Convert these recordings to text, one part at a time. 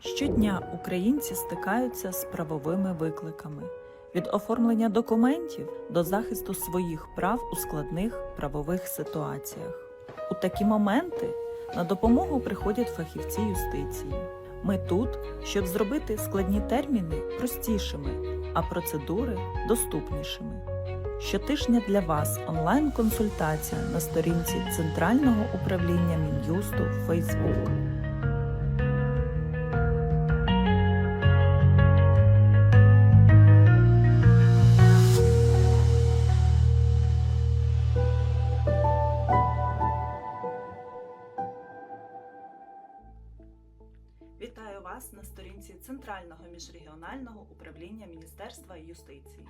Щодня українці стикаються з правовими викликами від оформлення документів до захисту своїх прав у складних правових ситуаціях. У такі моменти на допомогу приходять фахівці юстиції. Ми тут, щоб зробити складні терміни простішими, а процедури доступнішими. Щотижня для вас онлайн-консультація на сторінці Центрального управління Мін'юсту в Facebook. Вас на сторінці Центрального міжрегіонального управління Міністерства юстиції.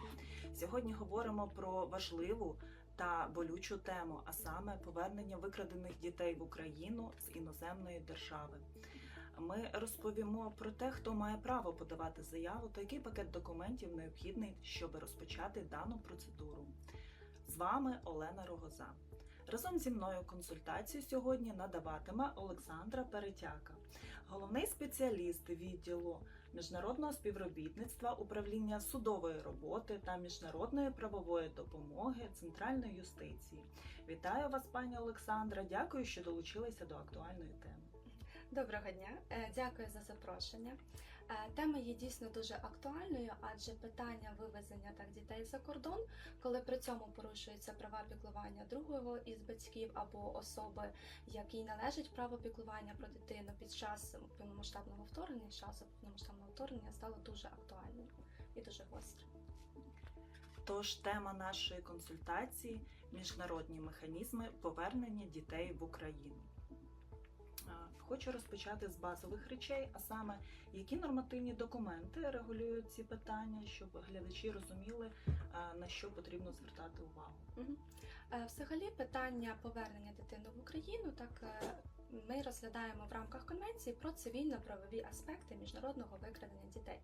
Сьогодні говоримо про важливу та болючу тему, а саме повернення викрадених дітей в Україну з іноземної держави. Ми розповімо про те, хто має право подавати заяву та який пакет документів необхідний, щоб розпочати дану процедуру. З вами Олена Рогоза. Разом зі мною консультацію сьогодні надаватиме Олександра Перетяка, головний спеціаліст відділу міжнародного співробітництва, управління судової роботи та міжнародної правової допомоги Центральної юстиції. Вітаю вас, пані Олександра. Дякую, що долучилися до актуальної теми. Доброго дня, Е, дякую за запрошення. Е, Тема є дійсно дуже актуальною, адже питання вивезення так дітей за кордон, коли при цьому порушуються права піклування другого із батьків або особи, якій належить право піклування про дитину під час повномасштабного вторгнення, часу повномасштабного вторгнення стало дуже актуальною і дуже гостро. Тож тема нашої консультації міжнародні механізми повернення дітей в Україну. Хочу розпочати з базових речей, а саме які нормативні документи регулюють ці питання, щоб глядачі розуміли, на що потрібно звертати увагу. Е, Взагалі, питання повернення дитини в Україну так е, ми розглядаємо в рамках конвенції про цивільно-правові аспекти міжнародного викрадення дітей.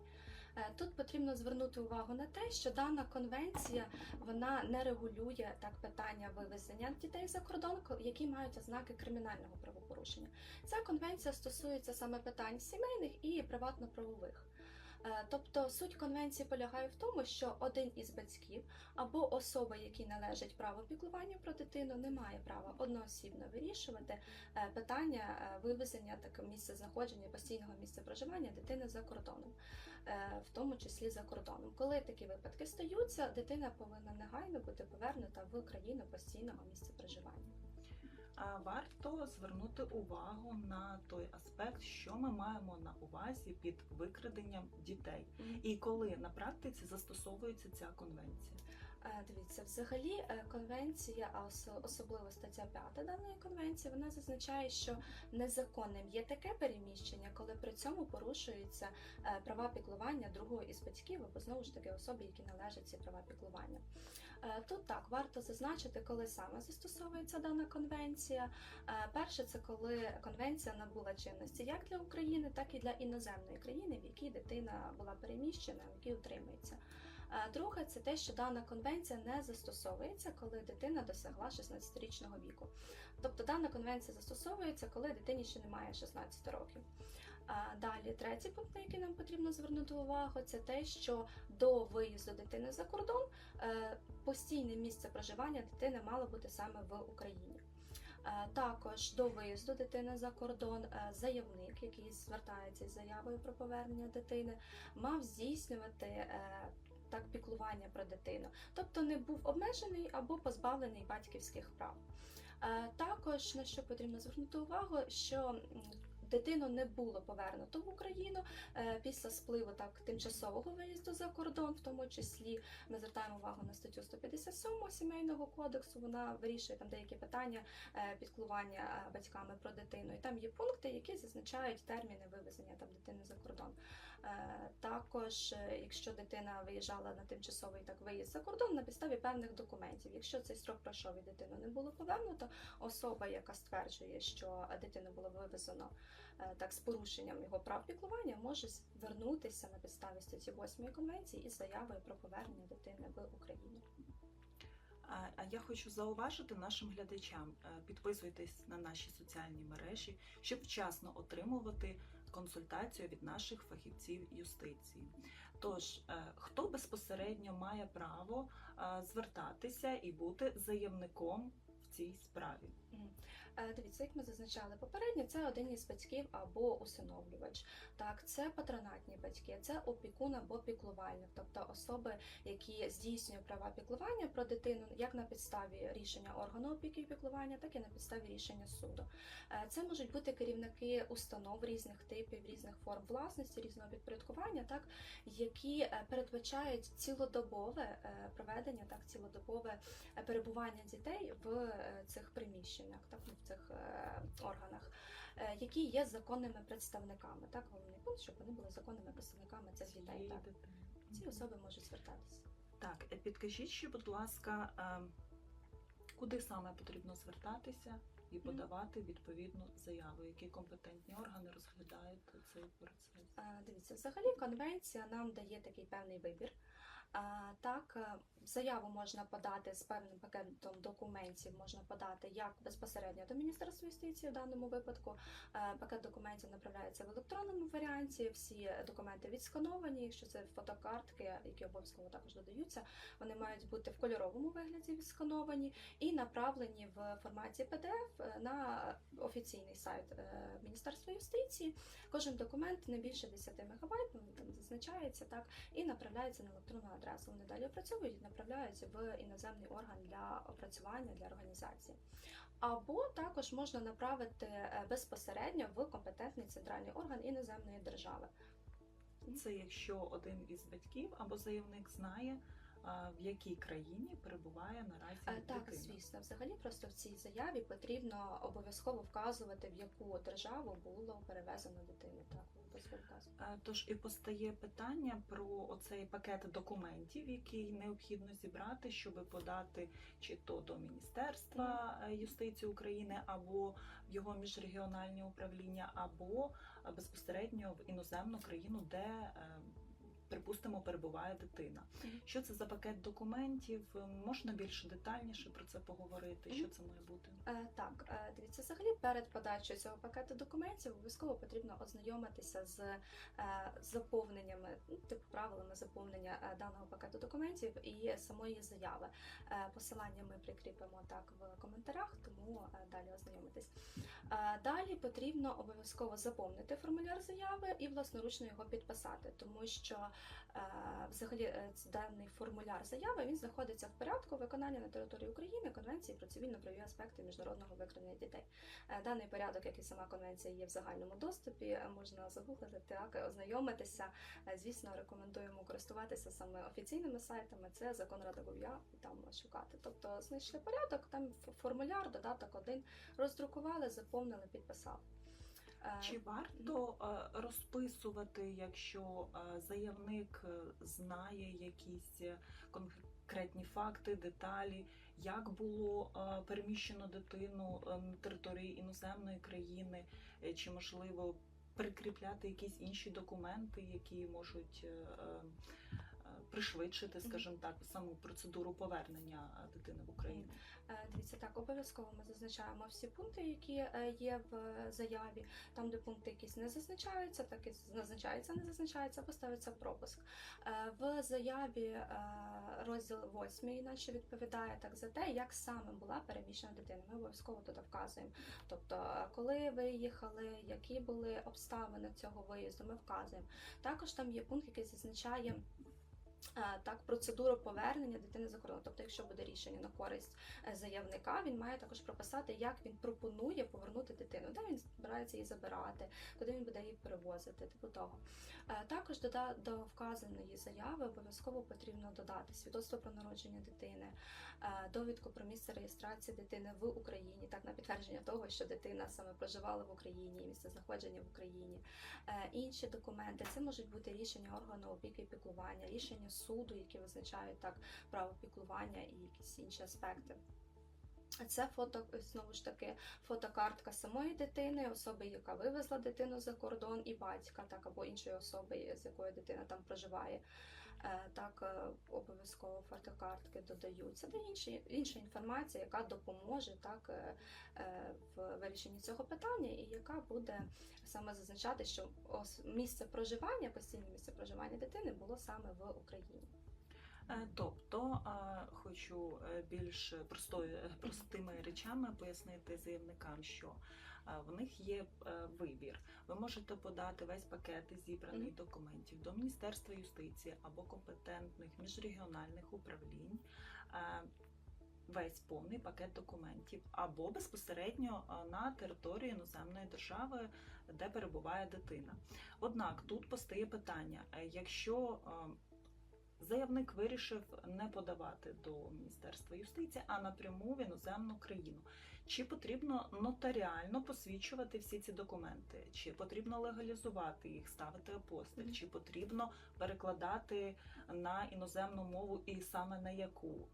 Е, Тут потрібно звернути увагу на те, що дана конвенція вона не регулює так питання вивезення дітей за кордон, які мають ознаки кримінального правопорушення. Ця конвенція стосується саме питань сімейних і приватно-правових. Е, Тобто суть конвенції полягає в тому, що один із батьків або особа, якій належить право піклування про дитину, не має права одноосібно вирішувати е, питання е, вивезення таке місце знаходження постійного місця проживання дитини за кордоном, в тому числі за кордоном. Коли такі випадки стаються, дитина повинна негайно бути повернута в країну постійного місця проживання. Варто звернути увагу на той аспект, що ми маємо на увазі під викраденням дітей, і коли на практиці застосовується ця конвенція. Е, Дивіться, взагалі е, конвенція, а особливо стаття 5 даної конвенції, вона зазначає, що незаконним є таке переміщення, коли при цьому порушуються е, права піклування другого із батьків або знову ж таки особи, які належать ці права піклування. Е, Тут так варто зазначити, коли саме застосовується дана конвенція. Е, Перше, це коли конвенція набула чинності як для України, так і для іноземної країни, в якій дитина була переміщена, в якій утримується. Е, Друге, це те, що дана конвенція не застосовується, коли дитина досягла 16-річного віку. Тобто дана конвенція застосовується, коли дитині ще немає 16 років. Далі, третій пункт, на який нам потрібно звернути увагу, це те, що до виїзду дитини за кордон е, постійне місце проживання дитини мало бути саме в Україні. Е, Також до виїзду дитини за кордон е, заявник, який звертається із заявою про повернення дитини, мав здійснювати так піклування про дитину, тобто не був обмежений або позбавлений батьківських прав. Також на що потрібно звернути увагу, що дитину не було повернуто в Україну е, після спливу так тимчасового виїзду за кордон, в тому числі ми звертаємо увагу на статтю 157 сімейного кодексу. Вона вирішує там деякі питання підклування піклування е, батьками про дитину. І там є пункти, які зазначають терміни вивезення там дитини за кордон. Е, Також, е, якщо дитина виїжджала на тимчасовий так виїзд за кордон на підставі певних документів, якщо цей строк пройшов і дитину не було повернуто, особа, яка стверджує, що дитину було вивезено е, так з порушенням його прав піклування, може звернутися на підставі статті 8 конвенції із заявою про повернення дитини в Україну. А я хочу зауважити нашим глядачам: підписуйтесь на наші соціальні мережі, щоб вчасно отримувати консультацію від наших фахівців юстиції. Тож, е, хто безпосередньо має право е, звертатися і бути заявником цій справі? Е, Дивіться, як ми зазначали попередньо, це один із батьків або усиновлювач. Так, це патронатні батьки, це опікун або піклувальник, тобто особи, які здійснюють права піклування про дитину, як на підставі рішення органу опіки і піклування, так і на підставі рішення суду. Е, Це можуть бути керівники установ різних типів, різних форм власності, різного підпорядкування, так які е, передбачають цілодобове проведення, так цілодобове перебування дітей в цих приміщеннях, так ну, в цих е, органах, е, які є законними представниками. Так, головний пункт, щоб вони були законними представниками цих дітей. Так, ці особи можуть звертатися. Так, е, підкажіть ще, будь ласка, е, куди саме потрібно звертатися і подавати відповідну заяву? Які компетентні органи розглядають цей процес? Е, Дивіться, взагалі конвенція нам дає такий певний вибір. Е, Так, е, заяву можна подати з певним пакетом документів, можна подати як безпосередньо до Міністерства юстиції в даному випадку. Е, Пакет документів направляється в електронному варіанті. Всі документи відскановані. Якщо це фотокартки, які обов'язково також додаються, вони мають бути в кольоровому вигляді відскановані і направлені в форматі PDF на офіційний сайт е, Міністерства юстиції. Кожен документ не більше 10 МБ, ну, там зазначається так, і направляється на електронну адресу. Вони далі опрацьовують направляють в іноземний орган для опрацювання для організації. Або також можна направити е, безпосередньо в компетентний центральний орган іноземної держави. Це якщо один із батьків або заявник знає, в якій країні перебуває наразі Е, Так, звісно, взагалі просто в цій заяві потрібно обов'язково вказувати, в яку державу було перевезено дитину. Так, обов'язково вказувати. Е, Тож і постає питання про оцей пакет документів, який необхідно зібрати, щоб подати чи то до Міністерства е, юстиції України, або в його міжрегіональні управління, або е, безпосередньо в іноземну країну, де Припустимо, перебуває дитина. Що це за пакет документів? Можна більш детальніше про це поговорити? Що це має бути? Е, Так, е, дивіться, взагалі перед подачею цього пакету документів обов'язково потрібно ознайомитися з е, заповненнями, ну, типу правилами заповнення даного пакету документів і самої заяви. Посилання ми прикріпимо так в коментарях, тому далі ознайомитись. Далі потрібно обов'язково заповнити формуляр заяви і власноручно його підписати, тому що взагалі е, даний формуляр заяви він знаходиться в порядку виконання на території України Конвенції про цивільно-правові аспекти міжнародного викрадення дітей. Е, Даний порядок, як і сама конвенція, є в загальному доступі. е, Можна загуглити так, ознайомитися. Е, Звісно, рекомендуємо користуватися саме офіційними сайтами. Це закон і там шукати. Тобто знайшли порядок, там формуляр, додаток один, роздрукували, заповнили, підписали. Е, Чи варто е, розписувати, якщо е, заявник знає якісь конкретні факти, деталі, як було переміщено дитину на території іноземної країни, чи можливо прикріпляти якісь інші документи, які можуть пришвидшити, скажімо так, саму процедуру повернення дитини в Україну? Е, Дивіться, так, обов'язково ми зазначаємо всі пункти, які е, є в е, заяві. Там, де пункти якісь не зазначаються, так і зазначається, не зазначається, або ставиться пропуск. В заяві розділ 8 наче відповідає так за те, як саме була переміщена дитина. Ми обов'язково туди вказуємо. Тобто, коли виїхали, які були обставини цього виїзду, ми вказуємо. Також там є пункт, який зазначає. Е, Так, процедуру повернення дитини за кордон. Тобто, якщо буде рішення на користь е, заявника, він має також прописати, як він пропонує повернути дитину, де він збирається її забирати, куди він буде її перевозити, типу того. Е, Також до вказаної заяви обов'язково потрібно додати свідоцтво про народження дитини, довідку про місце реєстрації дитини в Україні, так на підтвердження того, що дитина саме проживала в Україні, місце знаходження в Україні. Інші документи це можуть бути рішення органу опіки і піклування, рішення суду, які визначають так право піклування і якісь інші аспекти. Це фото знову ж таки фотокартка самої дитини, особи, яка вивезла дитину за кордон, і батька, так або іншої особи, з якою дитина там проживає. Е, Так, е, обов'язково фотокартки додаються та інші, інша інформація, яка допоможе так е, в вирішенні цього питання, і яка буде саме зазначати, що місце проживання, постійне місце проживання дитини було саме в Україні. Тобто хочу більш простою, простими речами пояснити заявникам, що в них є е, вибір. Ви можете подати весь пакет зібраних документів до Міністерства юстиції або компетентних міжрегіональних управлінь. е, Весь повний пакет документів, або безпосередньо е, на території іноземної держави, де перебуває дитина. Однак тут постає питання: якщо заявник вирішив не подавати до Міністерства юстиції, а напряму в іноземну країну. Чи потрібно нотаріально посвідчувати всі ці документи? Чи потрібно легалізувати їх, ставити апостиль? Чи потрібно перекладати на іноземну мову і саме на яку?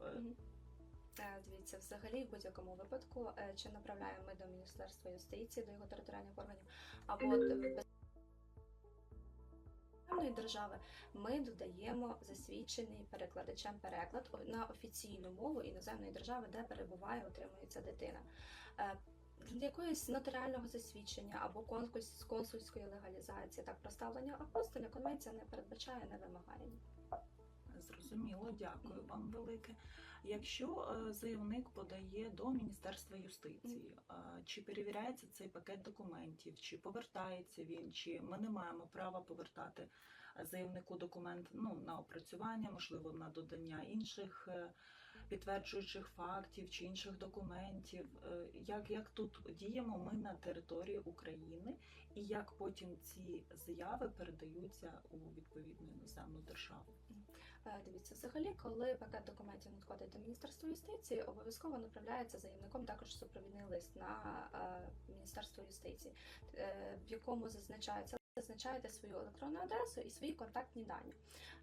Е, Дивіться, взагалі, в будь-якому випадку, е, чи направляємо ми до Міністерства юстиції, до його територіальних органів, або Державної держави, ми додаємо засвідчений перекладачем переклад на офіційну мову іноземної держави, де перебуває, утримується дитина. Е, Для якоїсь нотаріального засвідчення або конкурс- консульської легалізації, так проставлення апостоля конвенція не передбачає, не вимагає. Зрозуміло, дякую вам велике. Якщо е, заявник подає до Міністерства юстиції, е, чи перевіряється цей пакет документів, чи повертається він, чи ми не маємо права повертати заявнику документ ну, на опрацювання, можливо, на додання інших е, підтверджуючих фактів чи інших документів. Е, Як, як тут діємо ми на території України, і як потім ці заяви передаються у відповідну іноземну державу? Дивіться, взагалі, коли пакет документів надходить до Міністерства юстиції, обов'язково направляється заявником також супровідний лист на е, Міністерство юстиції, е, в якому зазначається. Зазначаєте свою електронну адресу і свої контактні дані.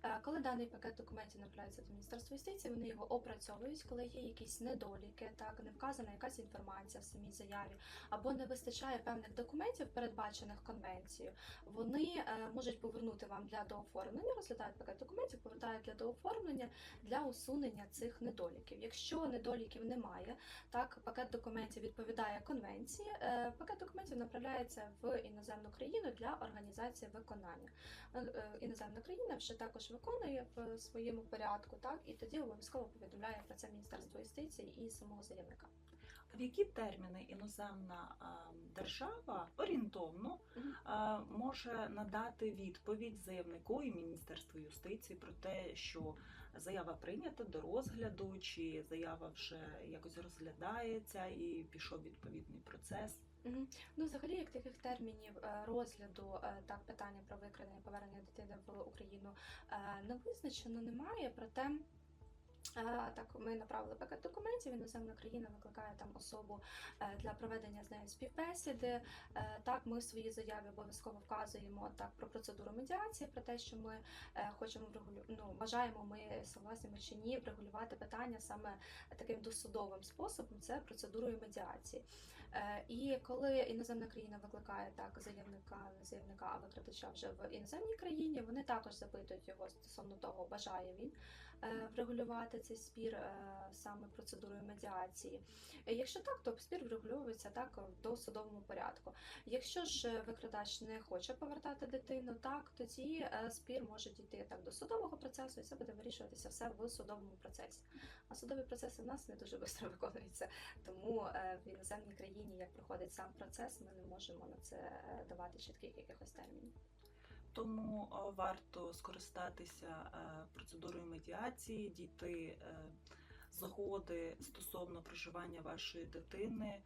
Е, Коли даний пакет документів направляється до Міністерства юстиції, вони його опрацьовують, коли є якісь недоліки, так не вказана якась інформація в самій заяві, або не вистачає певних документів, передбачених конвенцією. Вони е, можуть повернути вам для дооформлення, розглядають пакет документів, повертають для дооформлення для усунення цих недоліків. Якщо недоліків немає, так пакет документів відповідає конвенції. е, Пакет документів направляється в іноземну країну для організації виконання. Е, е, Іноземна країна вже також виконує в своєму порядку, так і тоді обов'язково повідомляє про це Міністерство юстиції і самого заявника. В які терміни іноземна держава орієнтовно може надати відповідь заявнику і Міністерству юстиції про те, що заява прийнята до розгляду, чи заява вже якось розглядається і пішов відповідний процес? Ну, взагалі, як таких термінів е, розгляду е, так питання про викрадення повернення дитини в Україну е, не визначено, немає. Проте так ми направили пакет документів. Іноземна країна викликає там особу для проведення з нею співбесіди. Так, ми в своїй заяві обов'язково вказуємо так про процедуру медіації, про те, що ми хочемо ну, бажаємо ми согласні чи ні врегулювати питання саме таким досудовим способом. Це процедурою медіації. Е, І коли іноземна країна викликає так заявника, заявника, викрадача вже в іноземній країні, вони також запитують його стосовно того, бажає він врегулювати цей спір е, саме процедурою медіації. Е, Якщо так, то спір врегульовується так в досудовому порядку. Якщо ж викрадач не хоче повертати дитину, так тоді е, спір може дійти так до судового процесу, і це буде вирішуватися все в судовому процесі. А судові процеси в нас не дуже швидко виконуються. Тому е, в іноземній країні, як проходить сам процес, ми не можемо на це е, давати чітких якихось термінів. Тому варто скористатися е, процедурою медіації, дійти е, згоди стосовно проживання вашої дитини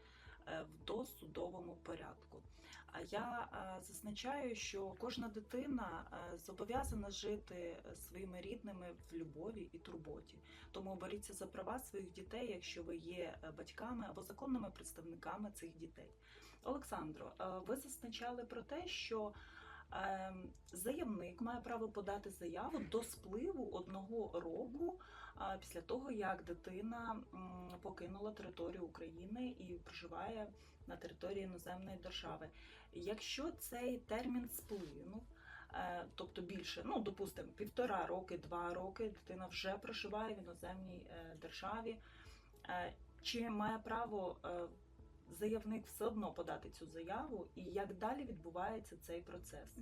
е, в досудовому порядку. А я зазначаю, що кожна дитина зобов'язана жити своїми рідними в любові і турботі. Тому боріться за права своїх дітей, якщо ви є батьками або законними представниками цих дітей. Олександро, ви зазначали про те, що Заявник має право подати заяву до спливу одного року після того, як дитина покинула територію України і проживає на території іноземної держави. Якщо цей термін сплинув, е, тобто більше, ну допустимо, півтора роки, два роки, дитина вже проживає в іноземній е, державі, е, чи має право заявник все одно подати цю заяву, і як далі відбувається цей процес?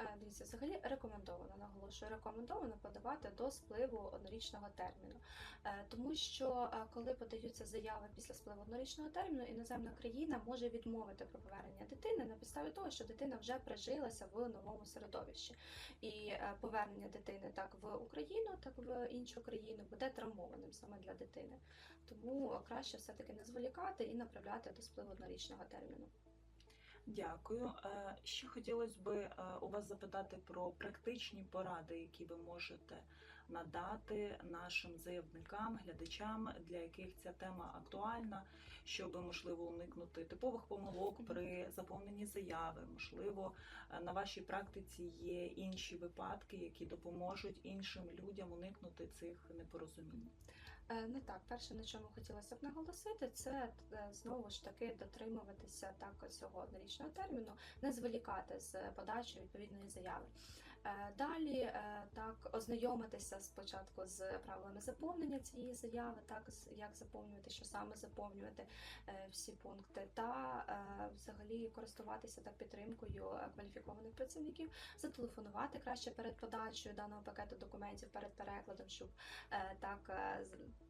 Е, Дивіться, взагалі рекомендовано, наголошую, рекомендовано подавати до спливу однорічного терміну. Е, Тому що е, коли подаються заяви після спливу однорічного терміну, іноземна країна може відмовити про повернення дитини на підставі того, що дитина вже прижилася в новому середовищі. І повернення дитини так в Україну, так в іншу країну буде травмованим саме для дитини. Тому краще все-таки не зволікати і направляти до спливу однорічного терміну. Дякую. Е, Ще хотілося би е, у вас запитати про практичні поради, які ви можете надати нашим заявникам, глядачам, для яких ця тема актуальна, щоб можливо уникнути типових помилок при заповненні заяви. Можливо, е, на вашій практиці є інші випадки, які допоможуть іншим людям уникнути цих непорозумінь. Е, Не так, перше, на чому хотілося б наголосити, це е, знову ж таки дотримуватися так цього однорічного терміну, не зволікати з подачі відповідної заяви. Е, Далі е, так ознайомитися спочатку з правилами заповнення цієї заяви, так як заповнювати, що саме заповнювати е, всі пункти, та взагалі користуватися так підтримкою кваліфікованих працівників, зателефонувати краще перед подачею даного пакету документів, перед перекладом, щоб так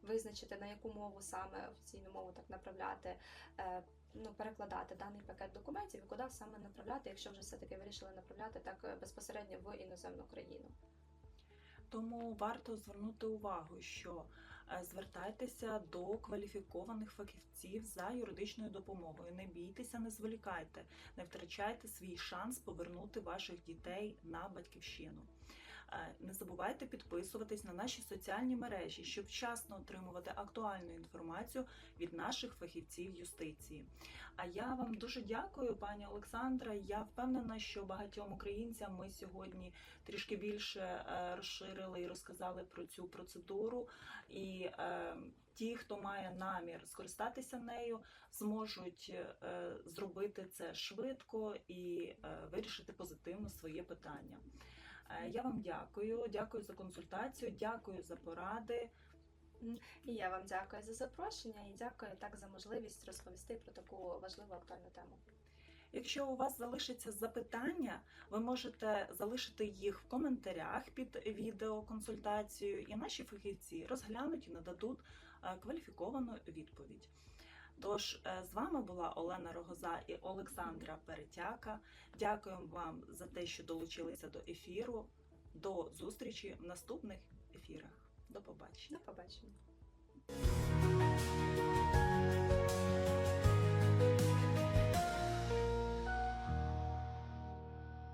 визначити на яку мову саме офіційну мову так направляти. Ну, перекладати даний пакет документів і куди саме направляти, якщо вже все таки вирішили направляти так е, безпосередньо в іноземну країну. Тому варто звернути увагу, що е, звертайтеся до кваліфікованих фахівців за юридичною допомогою. Не бійтеся, не зволікайте, не втрачайте свій шанс повернути ваших дітей на батьківщину. Не забувайте підписуватись на наші соціальні мережі, щоб вчасно отримувати актуальну інформацію від наших фахівців юстиції. А я вам дуже дякую, пані Олександра. Я впевнена, що багатьом українцям ми сьогодні трішки більше е, розширили і розказали про цю процедуру. І е, ті, хто має намір скористатися нею, зможуть е, зробити це швидко і вирішити позитивно своє питання. Е, Я вам дякую, дякую за консультацію, дякую за поради. І я вам дякую за запрошення і дякую так за можливість розповісти про таку важливу актуальну тему. Якщо у вас залишаться запитання, ви можете залишити їх в коментарях під відеоконсультацією, і наші фахівці розглянуть і нададуть е, кваліфіковану відповідь. Тож е, з вами була Олена Рогоза і Олександра Перетяка. Дякуємо вам за те, що долучилися до ефіру. До зустрічі в наступних ефірах. До побачення. До побачення.